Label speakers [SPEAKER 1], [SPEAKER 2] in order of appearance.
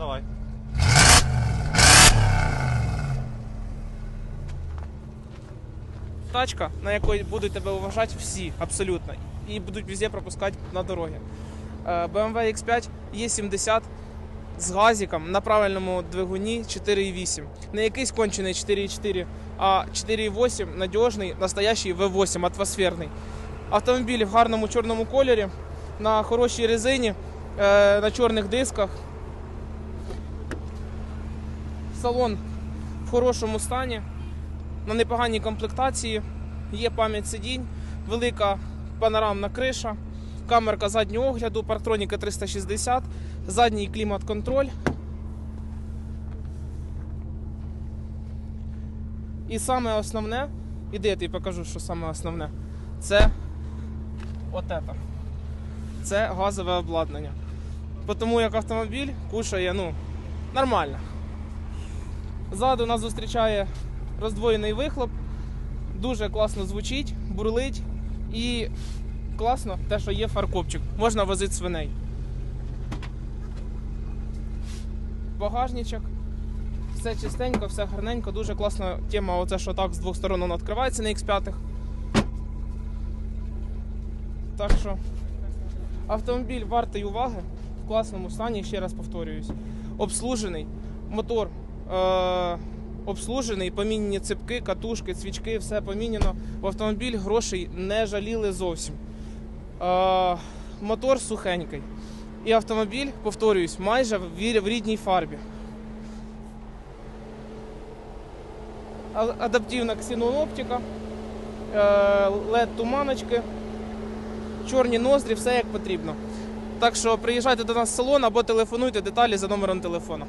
[SPEAKER 1] Давай.
[SPEAKER 2] Тачка, на якій будуть тебе вважати всі, абсолютно. І будуть везде пропускати на дороги. BMW X5 E70 з газиком на правильному двигуні 4,8. Не якийсь кончений 4,4, а 4,8 надіжний, настоящий V8 атмосферний. Автомобіль в гарному чорному кольорі, на хорошій резині, е, на чорних дисках. Салон в хорошому стані на непоганій комплектації. Є пам'ять сидінь, велика панорамна криша, камерка заднього огляду, парктроніка 360, задній клімат-контроль. І саме основне, іди я тобі покажу, що саме основне, це от це. Це газове обладнання. Тому як автомобіль кушає ну, нормально. Ззаду нас зустрічає роздвоєний вихлоп. Дуже класно звучить, бурлить і класно те, що є фаркопчик. Можна возити свиней. Багажничок. Все чистенько, все гарненько, дуже класна тема, оце що так з двох сторон воно відкривається на X5. Так що автомобіль вартий уваги в класному стані, ще раз повторююсь. Обслужений, мотор е- обслужений, помінені ципки, катушки, цвічки, все поміняно. В автомобіль грошей не жаліли зовсім. Е- мотор сухенький. І автомобіль, повторююсь, майже в рідній фарбі. Адаптивна ксеноноптика, led туманочки, чорні ноздрі, все як потрібно. Так що приїжджайте до нас в салон або телефонуйте деталі за номером телефону.